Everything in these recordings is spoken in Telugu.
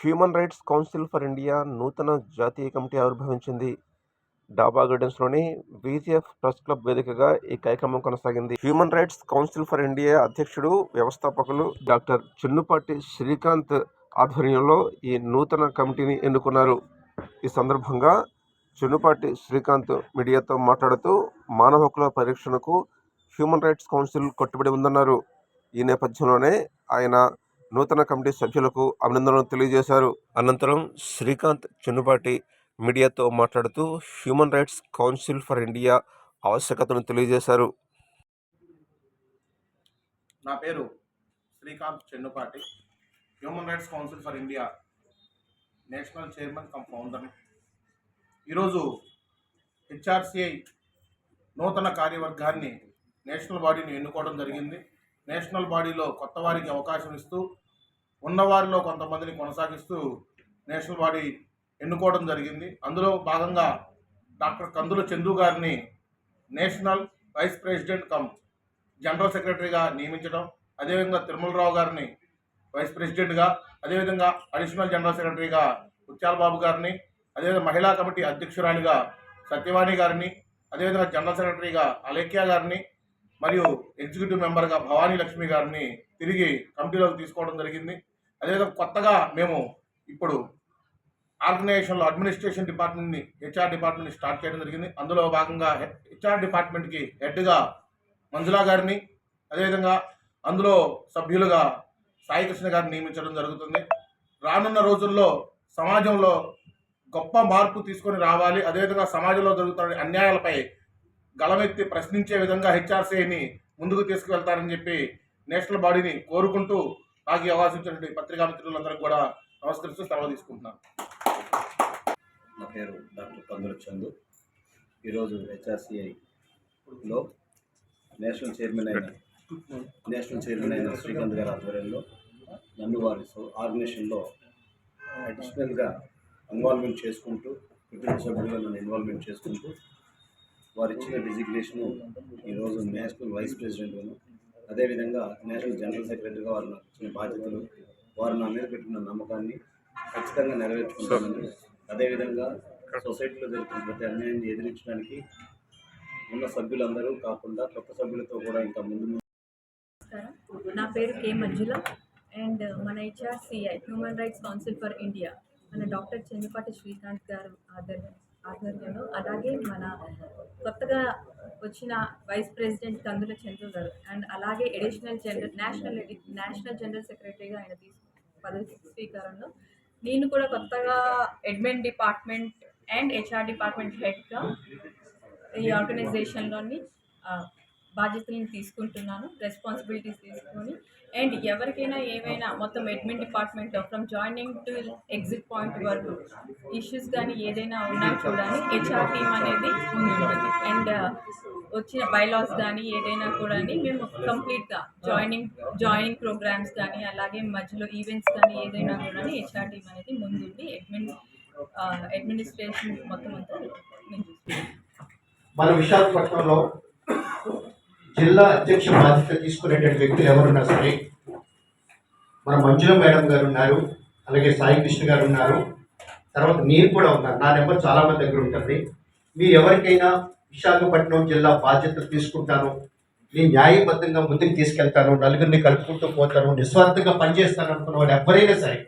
Human rights council for India నూతన జాతీయ కమిటీ ఆవిర్భవించింది. డాబా గార్డెన్స్లోని బీజేఎఫ్ ప్రెస్ క్లబ్ వేదికగా ఈ కార్యక్రమం కొనసాగింది. Human rights council for India అధ్యక్షుడు వ్యవస్థాపకులు డాక్టర్ చిన్నుపాటి శ్రీకాంత్ ఆధ్వర్యంలో ఈ నూతన కమిటీని ఎన్నుకున్నారు. ఈ సందర్భంగా చిన్నుపాటి శ్రీకాంత్ మీడియాతో మాట్లాడుతూ మానవ హక్కుల పరిరక్షణకు హ్యూమన్ రైట్స్ కౌన్సిల్ కట్టుబడి ఉందన్నారు. ఈ నేపథ్యంలోనే ఆయన నూతన కమిటీ సభ్యులకు అభినందనలు తెలియజేశారు. అనంతరం శ్రీకాంత్ చెన్నుపాటి మీడియాతో మాట్లాడుతూ human rights council for India ఆవశ్యకతను తెలియజేశారు. నా పేరు Srikanth Chennupati human rights council for India national chairman cum founder. ఈరోజు హెచ్ఆర్సిఐ నూతన కార్యవర్గాన్ని నేషనల్ బాడీని ఎన్నుకోవడం జరిగింది. నేషనల్ బాడీలో కొత్త వారికి అవకాశం ఇస్తూ ఉన్నవారిలో కొంతమందిని కొనసాగిస్తూ నేషనల్ బాడీ ఎన్నుకోవడం జరిగింది. అందులో భాగంగా డాక్టర్ కందుల చందు గారిని national vice president cum general సెక్రటరీగా నియమించడం అదేవిధంగా తిరుమలరావు గారిని వైస్ ప్రెసిడెంట్గా అదేవిధంగా అడిషనల్ జనరల్ సెక్రటరీగా ముత్యాల బాబు గారిని అదేవిధంగా మహిళా కమిటీ అధ్యక్షురాలిగా సత్యవాణి గారిని అదేవిధంగా జనరల్ సెక్రటరీగా అలేఖ్య గారిని మరియు ఎగ్జిక్యూటివ్ మెంబర్గా భవానీ లక్ష్మి గారిని తిరిగి కమిటీలోకి తీసుకోవడం జరిగింది. అదేవిధంగా కొత్తగా మేము ఇప్పుడు ఆర్గనైజేషన్లో అడ్మినిస్ట్రేషన్ డిపార్ట్మెంట్ని హెచ్ఆర్ డిపార్ట్మెంట్ని స్టార్ట్ చేయడం జరిగింది. అందులో భాగంగా హెచ్ఆర్ డిపార్ట్మెంట్కి హెడ్గా మంజులా గారిని అదేవిధంగా అందులో సభ్యులుగా సాయి కృష్ణ గారిని నియమించడం జరుగుతుంది. రానున్న రోజుల్లో సమాజంలో గొప్ప మార్పు తీసుకొని రావాలి. అదేవిధంగా సమాజంలో జరుగుతున్న అన్యాయాలపై గళమెత్తి ప్రశ్నించే విధంగా హెచ్ఆర్సీని ముందుకు తీసుకువెళ్తారని చెప్పి నేషనల్ బాడీని కోరుకుంటూ నాకు ఈ పత్రికా మిత్రులందరికీ కూడా నమస్కరిస్తూ సెలవు తీసుకుంటున్నాను నా పేరు డాక్టర్ కందుల చందు. ఈరోజు హెచ్ఆర్సిఐలో నేషనల్ చైర్మన్ అయిన నేషనల్ చైర్మన్ అయిన శ్రీకాంత్ గారి ఆధ్వర్యంలో నన్ను వారి సో- ఆర్గనైజేషన్లో అడిషనల్గా ఇన్వాల్వ్మెంట్ చేసుకుంటూ కుటుంబ సభ్యులుగా నన్ను ఇన్వాల్వ్మెంట్ చేసుకుంటూ వారు ఇచ్చిన డిజిగ్నేషను ఈరోజు నేషనల్ వైస్ ప్రెసిడెంట్గాను అదేవిధంగా నేషనల్ జనరల్ సెక్రటరీగా వారు నాకు ఇచ్చిన బాధ్యతలు వారు నా మీద పెట్టిన నమ్మకాన్ని ఖచ్చితంగా నెరవేర్చుకుంటామని అదేవిధంగా సొసైటీలో జరుగుతున్న ప్రతి అన్యాయాన్ని ఎదిరించడానికి ఉన్న సభ్యులందరూ కాకుండా కొత్త సభ్యులతో కూడా ఇంకా ముందు నమస్కారం. నా పేరు కే మంజుల అండ్ మన HRCI human rights council for India మన డాక్టర్ చంద్రపాటి శ్రీకాంత్ గారు ఆధ్వర్యం ఆధ్వర్యంలో అలాగే మన కొత్తగా వచ్చిన వైస్ ప్రెసిడెంట్ కందుల చంద్రు గారు అండ్ అలాగే additional general national national general సెక్రటరీగా ఆయన తీసుకు పదవి స్వీకారంలో. నేను కూడా కొత్తగా admin department and HR department హెడ్గా ఈ ఆర్గనైజేషన్లోని బాధ్యతలను తీసుకుంటున్నాను రెస్పాన్సిబిలిటీస్ తీసుకొని అండ్ ఎవరికైనా ఏవైనా మొత్తం admin department from joining to exit point వరకు ఇష్యూస్ కానీ ఏదైనా ఉన్నా చూడాలి హెచ్ఆర్ టీమ్ అనేది ఉంటుంది అండ్ uh, వచ్చిన బైలాస్ కానీ ఏదైనా కూడా మేము కంప్లీట్గా జాయినింగ్ జాయినింగ్ ప్రోగ్రామ్స్ కానీ అలాగే మధ్యలో ఈవెంట్స్ కానీ ఏదైనా కూడా హెచ్ఆర్ టీమ్ అనేది ముందుండి అడ్మిన్ అడ్మినిస్ట్రేషన్ uh, మొత్తం అంతా మన విశాఖపట్నంలో జిల్లా అధ్యక్ష బాధ్యత తీసుకునేటువంటి వ్యక్తులు ఎవరున్నా సరే మన మంజుల మేడం గారు ఉన్నారు అలాగే సాయి కృష్ణ గారు ఉన్నారు. తర్వాత నేను కూడా ఉన్నారు. నా నెంబర్ చాలా మంది దగ్గర ఉంటుంది. మీరు ఎవరికైనా విశాఖపట్నం జిల్లా బాధ్యత తీసుకుంటాను నేను న్యాయబద్ధంగా ముందుకు తీసుకెళ్తాను నలుగురిని కలుపుకుంటూ పోతాను నిస్వార్థంగా పనిచేస్తాను అనుకున్న వాళ్ళు ఎవరైనా సరే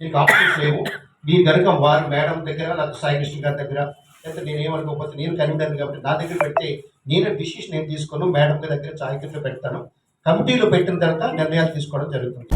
నీకు ఆప్షన్స్ లేవు. మీ కనుక వారు మేడం దగ్గర లేకపోతే సాయి కృష్ణ గారి దగ్గర లేకపోతే నేనేమనుకోకపోతే నేను కన్వీనర్ కాబట్టి నా దగ్గర పెడితే నేను డిసిషన్ నేను తీసుకోను మేడం దగ్గర చాయ్ పెడతాను. కమిటీలో పెట్టిన తర్వాత నిర్ణయాలు తీసుకోవడం జరుగుతుంది.